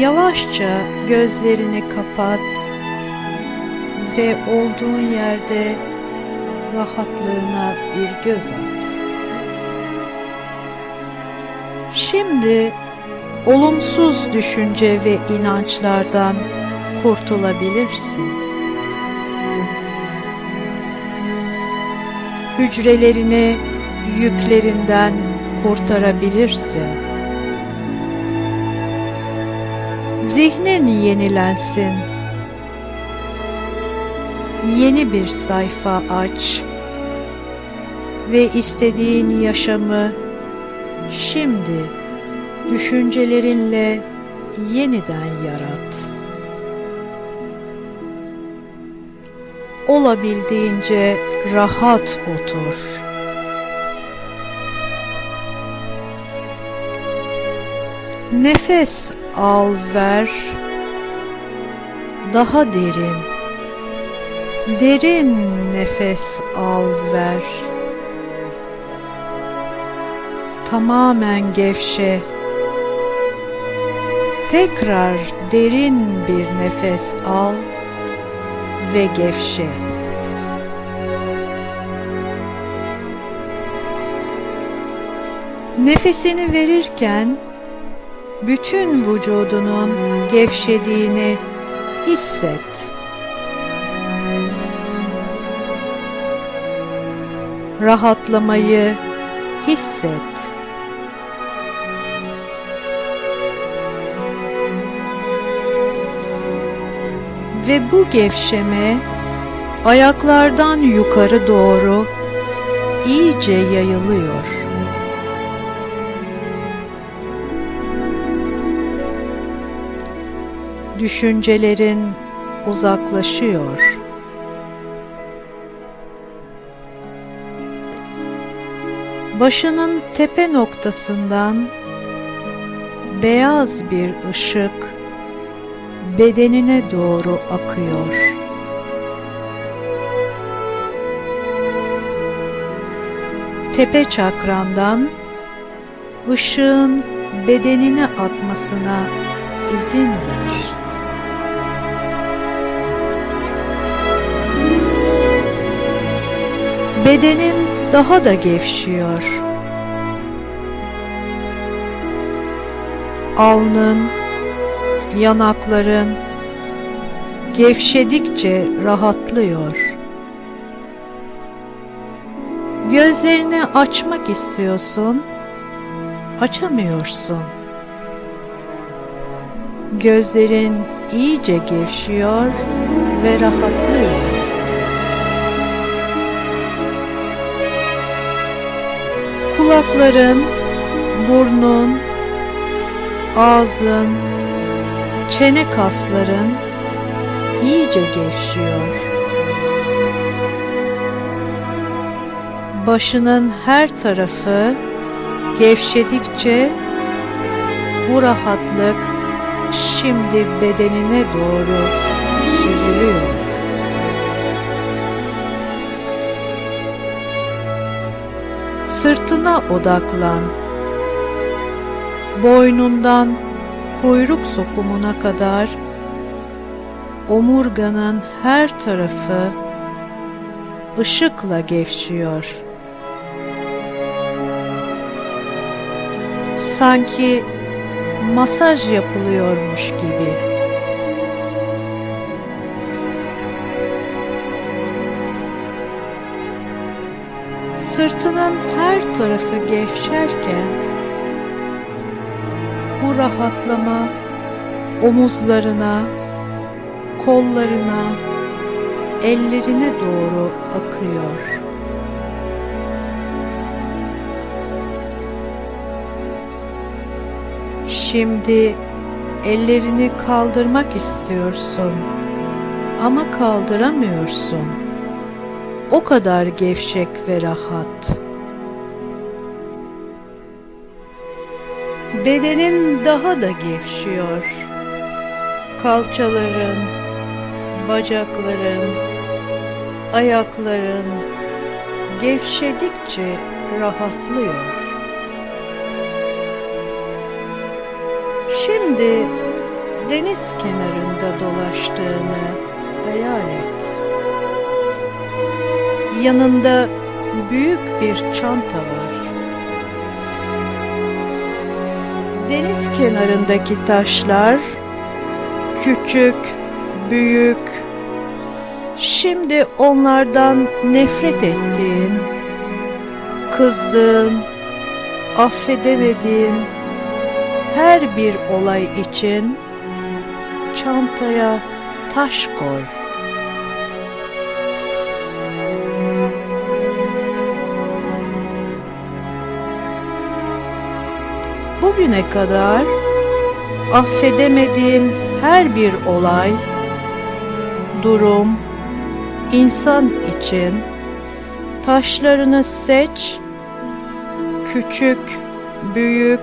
Yavaşça gözlerini kapat ve olduğun yerde rahatlığına bir göz at. Şimdi olumsuz düşünce ve inançlardan kurtulabilirsin. Hücrelerini yüklerinden kurtarabilirsin. Zihnin yenilensin. Yeni bir sayfa aç ve istediğin yaşamı şimdi düşüncelerinle yeniden yarat. Olabildiğince rahat otur. Nefes al ver. Daha derin. Derin nefes al ver. Tamamen gevşe. Tekrar derin bir nefes al ve gevşe. Nefesini verirken bütün vücudunun gevşediğini hisset. Rahatlamayı hisset. Ve bu gevşeme ayaklardan yukarı doğru iyice yayılıyor. Düşüncelerin uzaklaşıyor. Başının tepe noktasından beyaz bir ışık bedenine doğru akıyor. Tepe çakrandan ışığın bedenine akmasına izin ver. Bedenin daha da gevşiyor. Alnın, yanakların gevşedikçe rahatlıyor. Gözlerini açmak istiyorsun, açamıyorsun. Gözlerin iyice gevşiyor ve rahatlıyor. Kulakların, burnun, ağzın, çene kasların iyice gevşiyor. Başının her tarafı gevşedikçe bu rahatlık şimdi bedenine doğru süzülüyor. Sırtına odaklan. Boynundan kuyruk sokumuna kadar omurganın her tarafı ışıkla gevşiyor. Sanki masaj yapılıyormuş gibi. Sırtının her tarafı gevşerken bu rahatlama omuzlarına, kollarına, ellerine doğru akıyor. Şimdi ellerini kaldırmak istiyorsun ama kaldıramıyorsun. O kadar gevşek ve rahat. Bedenin daha da gevşiyor. Kalçaların, bacakların, ayakların gevşedikçe rahatlıyor. Şimdi deniz kenarında dolaştığını hayal et. Yanında büyük bir çanta var. Deniz kenarındaki taşlar küçük, büyük. Şimdi onlardan nefret ettiğin, kızdığın, affedemediğin her bir olay için çantaya taş koy. Bugüne kadar affedemediğin her bir olay, durum, insan için taşlarını seç, küçük, büyük,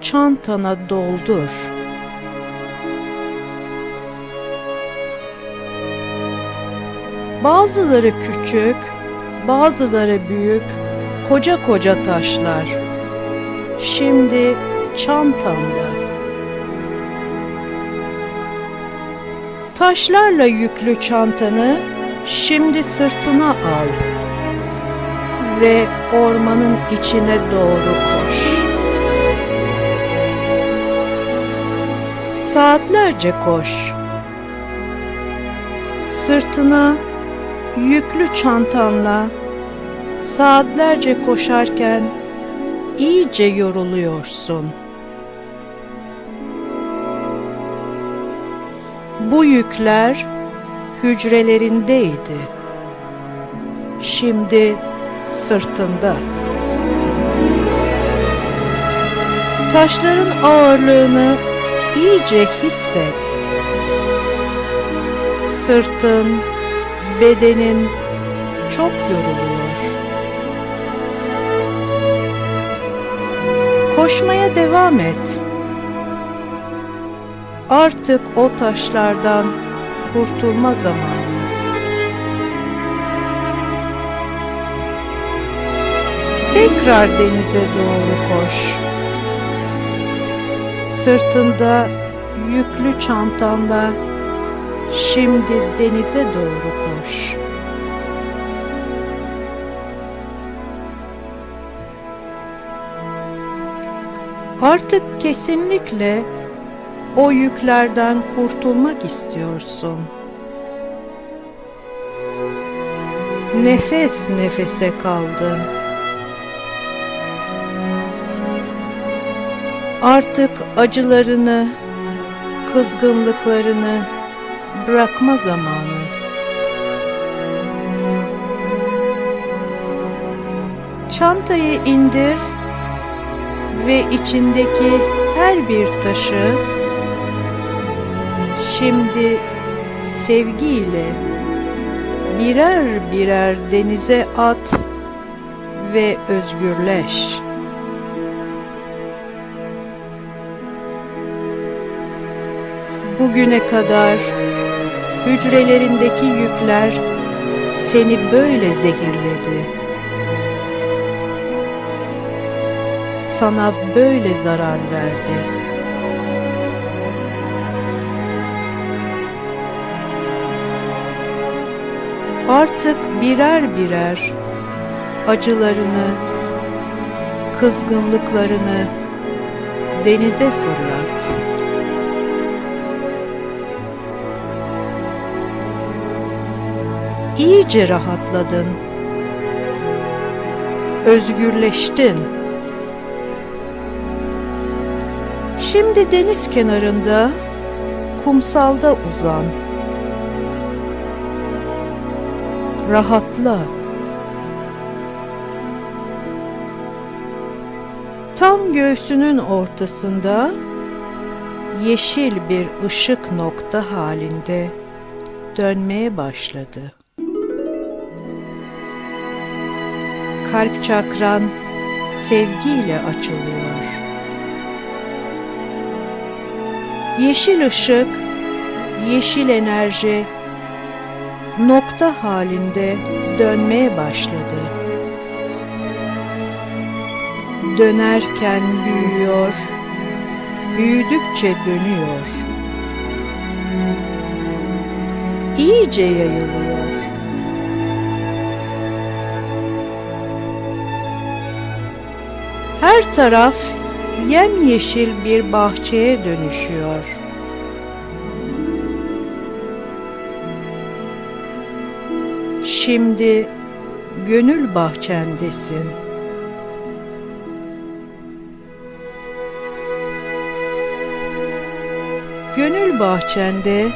çantana doldur. Bazıları küçük, bazıları büyük, koca koca taşlar. Şimdi çantanda. Taşlarla yüklü çantanı şimdi sırtına al ve ormanın içine doğru koş. Saatlerce koş. Sırtına yüklü çantanla saatlerce koşarken iyice yoruluyorsun. Bu yükler hücrelerindeydi. Şimdi sırtında. Taşların ağırlığını iyice hisset. Sırtın, bedenin çok yoruluyor. Koşmaya devam et. Artık o taşlardan kurtulma zamanı. Tekrar denize doğru koş. Sırtında yüklü çantanla şimdi denize doğru koş. Artık kesinlikle o yüklerden kurtulmak istiyorsun. Nefes nefese kaldın. Artık acılarını, kızgınlıklarını bırakma zamanı. Çantayı indir ve içindeki her bir taşı şimdi sevgiyle birer birer denize at ve özgürleş. Bugüne kadar hücrelerindeki yükler seni böyle zehirledi. Sana böyle zarar verdi. Artık birer birer acılarını, kızgınlıklarını denize fırlat. İyice rahatladın. Özgürleştin. Şimdi deniz kenarında, kumsalda uzan. Rahatla. Tam göğsünün ortasında yeşil bir ışık nokta halinde dönmeye başladı. Kalp çakran sevgiyle açılıyor. Yeşil ışık, yeşil enerji nokta halinde dönmeye başladı. Dönerken büyüyor, büyüdükçe dönüyor. iyice yayılıyor. Her taraf yemyeşil bir bahçeye dönüşüyor. Şimdi gönül bahçendesin. Gönül bahçende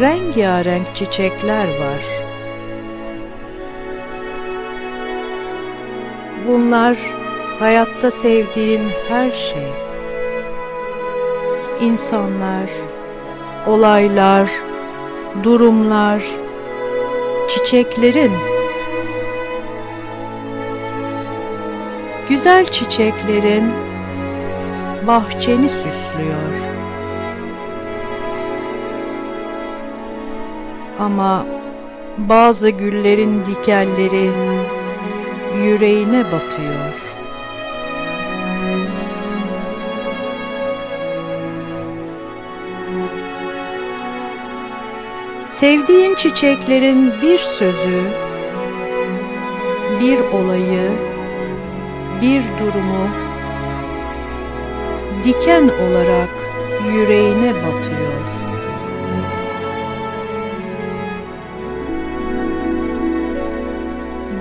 rengarenk çiçekler var. Bunlar hayatta sevdiğin her şey. İnsanlar, olaylar, durumlar, çiçeklerin güzel çiçeklerin bahçeni süslüyor. Ama bazı güllerin dikenleri yüreğine batıyor. Sevdiğin çiçeklerin bir sözü, bir olayı, bir durumu diken olarak yüreğine batıyor.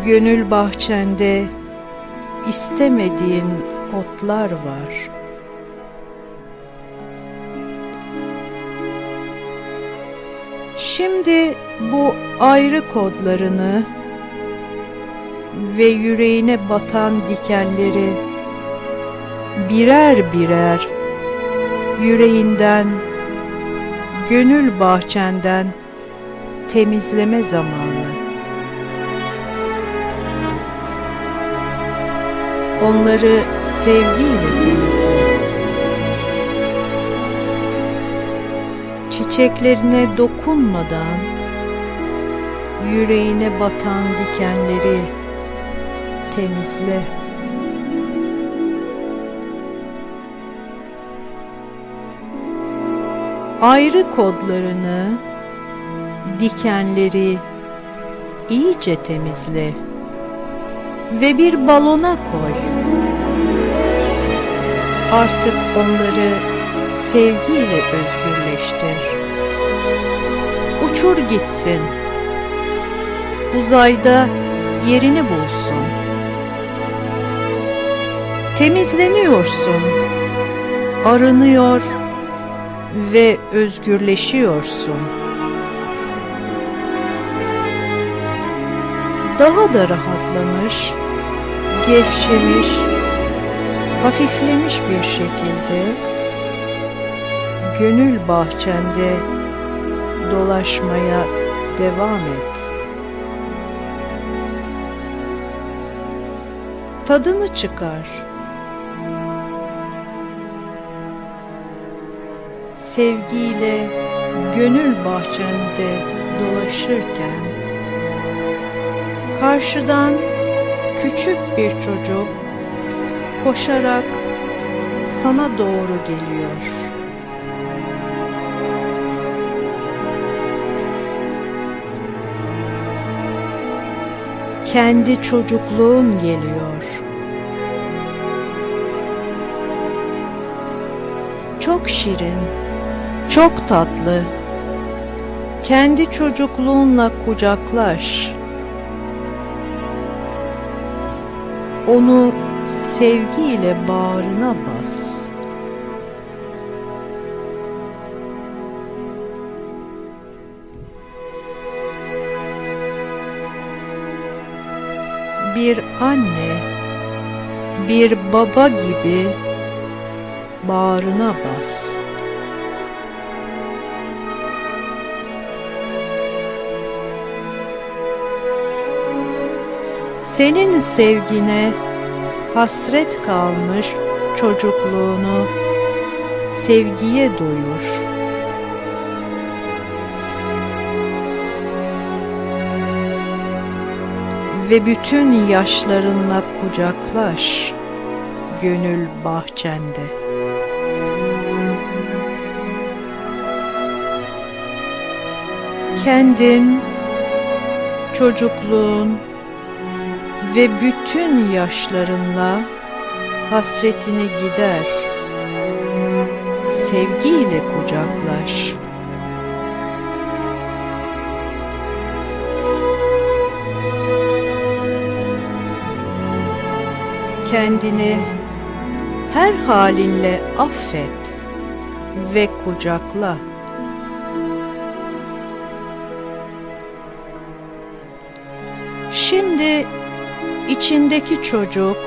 Gönül bahçende istemediğin otlar var. Şimdi bu ayrı kodlarını ve yüreğine batan dikenleri birer birer yüreğinden, gönül bahçenden temizleme zamanı. Onları sevgiyle temizle. Çiçeklerine dokunmadan yüreğine batan dikenleri temizle. Ayrı kodlarını, dikenleri iyice temizle ve bir balona koy. Artık onları sevgiyle özgürleştir. Uçur gitsin. Uzayda yerini bulsun. Temizleniyorsun. Arınıyor ve özgürleşiyorsun. Daha da rahatlamış, gevşemiş, hafiflemiş bir şekilde gönül bahçende dolaşmaya devam et. Tadını çıkar. Sevgiyle gönül bahçende dolaşırken karşıdan küçük bir çocuk koşarak sana doğru geliyor. Kendi çocukluğun geliyor. Çok şirin, çok tatlı. Kendi çocukluğunla kucaklaş. Onu sevgiyle bağrına bas. Bir anne, bir baba gibi bağrına bas. Senin sevgine hasret kalmış çocukluğunu sevgiye doyur. Ve bütün yaşlarınla kucaklaş gönül bahçende. kendin, çocukluğun ve bütün yaşlarınla hasretini gider. Sevgiyle kucaklaş. Kendini her halinle affet ve kucakla. Şimdi içindeki çocuk,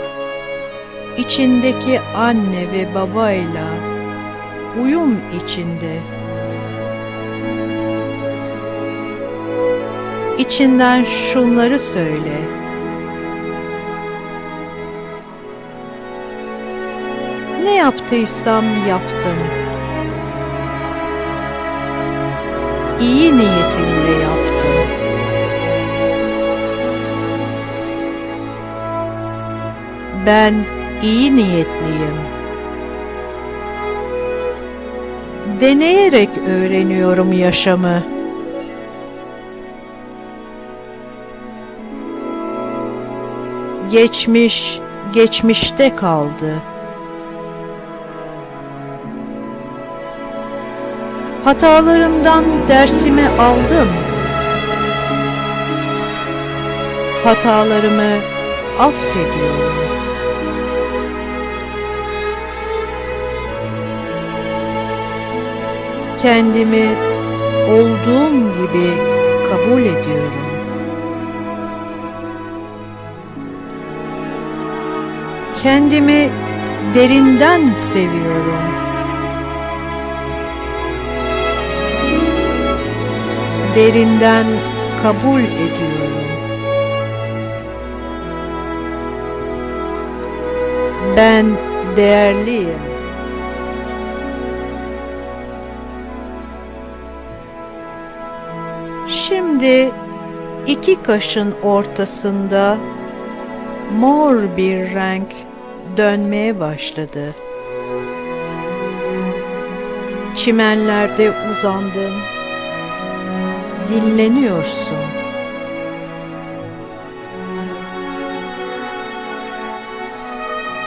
içindeki anne ve babayla uyum içinde. İçinden şunları söyle. Yaptıysam yaptım. İyi niyetimle yaptım. Ben iyi niyetliyim. Deneyerek öğreniyorum yaşamı. Geçmiş geçmişte kaldı. Hatalarımdan dersimi aldım. Hatalarımı affediyorum. Kendimi olduğum gibi kabul ediyorum. Kendimi derinden seviyorum. Derinden kabul ediyorum. Ben değerliyim. Şimdi iki kaşın ortasında mor bir renk dönmeye başladı. Çimenlerde uzandın, dinleniyorsun.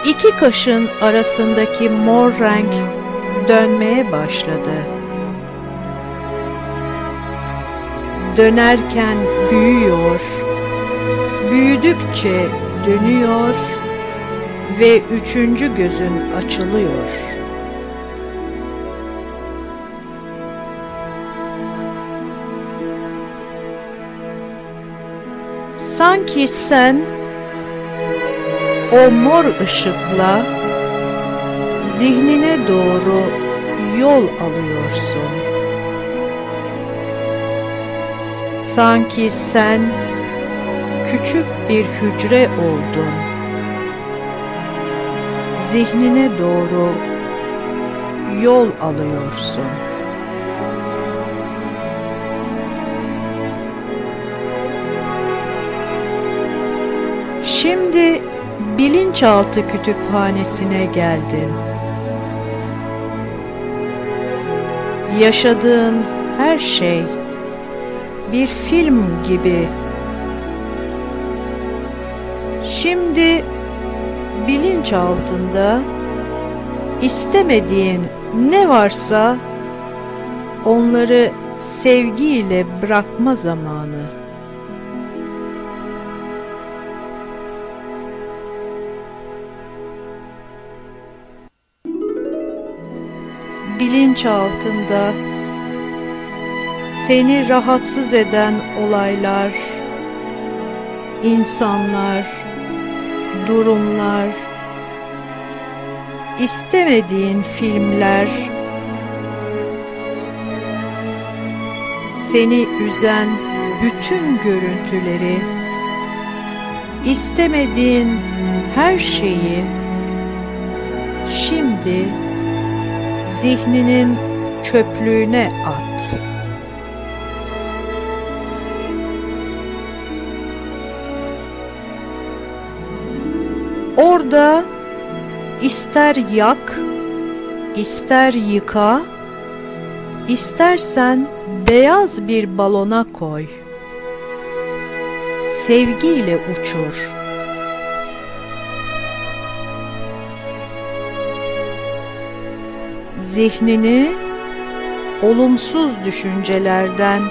İki kaşın arasındaki mor renk dönmeye başladı. Dönerken büyüyor, büyüdükçe dönüyor ve üçüncü gözün açılıyor. Sanki sen o mor ışıkla zihnine doğru yol alıyorsun. Sanki sen küçük bir hücre oldun. Zihnine doğru yol alıyorsun. Şimdi bilinçaltı kütüphanesine geldin. Yaşadığın her şey bir film gibi. Şimdi bilinç altında istemediğin ne varsa onları sevgiyle bırakma zamanı. Bilinç altında seni rahatsız eden olaylar, insanlar, durumlar, istemediğin filmler, seni üzen bütün görüntüleri, istemediğin her şeyi şimdi zihninin çöplüğüne at. Orada ister yak, ister yıka, istersen beyaz bir balona koy. Sevgiyle uçur. Zihnini olumsuz düşüncelerden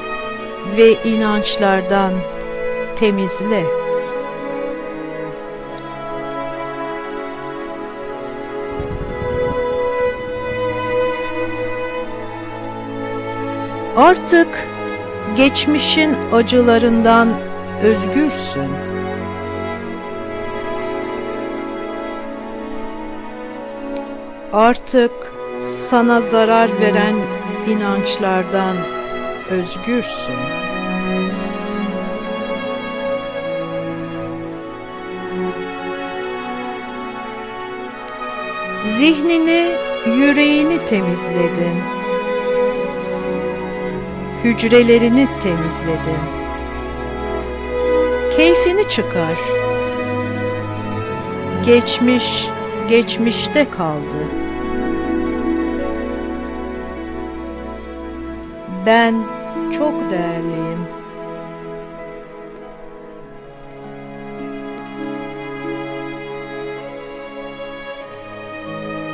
ve inançlardan temizle. Artık geçmişin acılarından özgürsün. Artık sana zarar veren inançlardan özgürsün. Zihnini, yüreğini temizledin. Hücrelerini temizledin. Keyfini çıkar. Geçmiş, geçmişte kaldı. Ben çok değerliyim.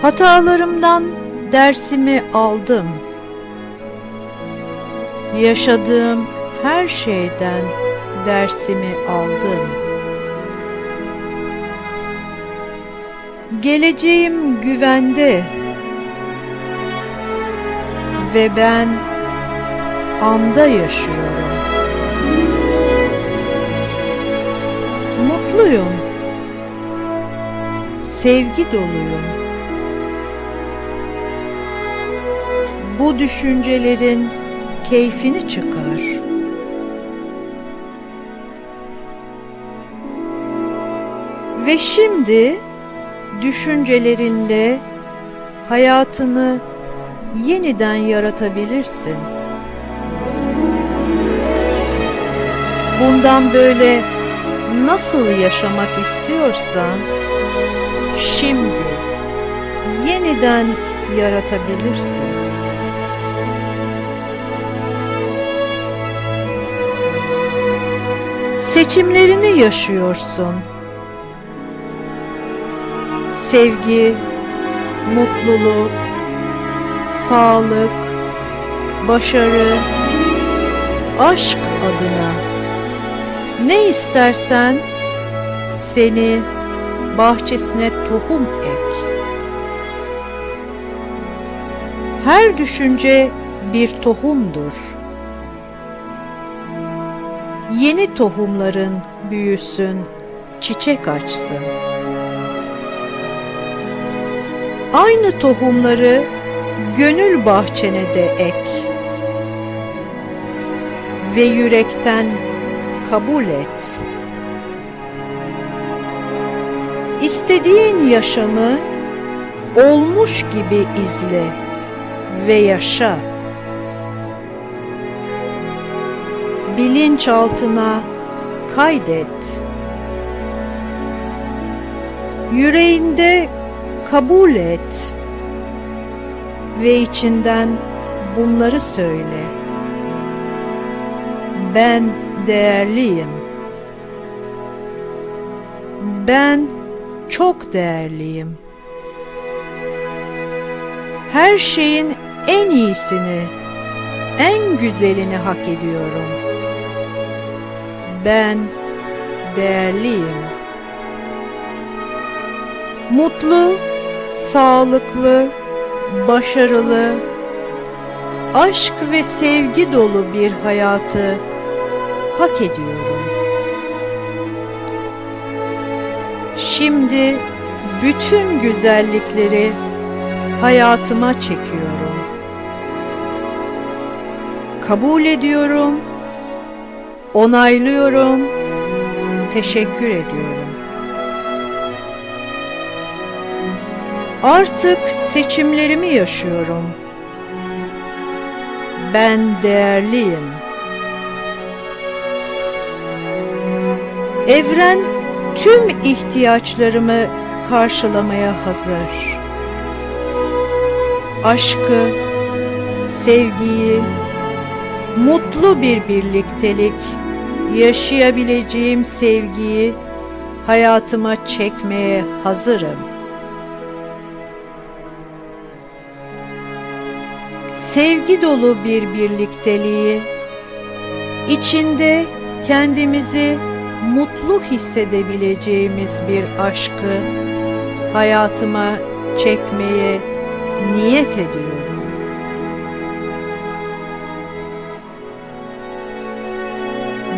Hatalarımdan dersimi aldım. Yaşadığım her şeyden dersimi aldım. Geleceğim güvende ve ben anda yaşıyorum. Mutluyum. Sevgi doluyum. Bu düşüncelerin keyfini çıkar. Ve şimdi düşüncelerinle hayatını yeniden yaratabilirsin. Bundan böyle nasıl yaşamak istiyorsan şimdi yeniden yaratabilirsin. Seçimlerini yaşıyorsun. Sevgi, mutluluk, sağlık, başarı, aşk adına ne istersen seni bahçesine tohum ek. Her düşünce bir tohumdur. Yeni tohumların büyüsün, çiçek açsın. Aynı tohumları gönül bahçene de ek ve yürekten kabul et. İstediğin yaşamı olmuş gibi izle ve yaşa. Bilinçaltına kaydet. Yüreğinde kabul et ve içinden bunları söyle. Ben değerliyim. Ben çok değerliyim. Her şeyin en iyisini, en güzelini hak ediyorum. Ben değerliyim. Mutlu, sağlıklı, başarılı, aşk ve sevgi dolu bir hayatı hak ediyorum. Şimdi bütün güzellikleri hayatıma çekiyorum. Kabul ediyorum, onaylıyorum, teşekkür ediyorum. Artık seçimlerimi yaşıyorum. Ben değerliyim. Evren tüm ihtiyaçlarımı karşılamaya hazır. Aşkı, sevgiyi, mutlu bir birliktelik, yaşayabileceğim sevgiyi hayatıma çekmeye hazırım. Sevgi dolu bir birlikteliği, içinde kendimizi mutlu hissedebileceğimiz bir aşkı hayatıma çekmeye niyet ediyorum.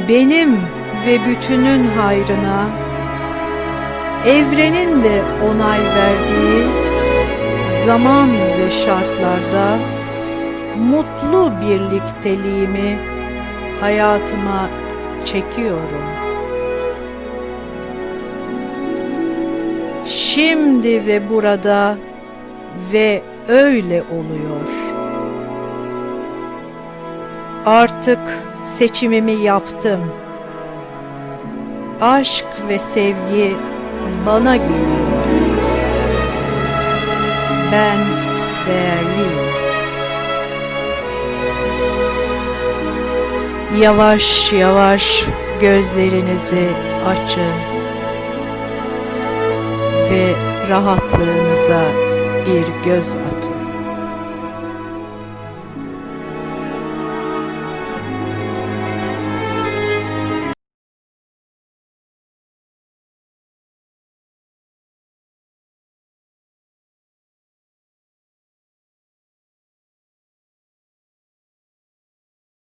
Benim ve bütünün hayrına, evrenin de onay verdiği zaman ve şartlarda mutlu birlikteliğimi hayatıma çekiyorum. Şimdi ve burada ve öyle oluyor. Artık seçimimi yaptım. Aşk ve sevgi bana geliyor. Ben değerliyim. Yavaş yavaş gözlerinizi açın ve rahatlığınıza bir göz atın.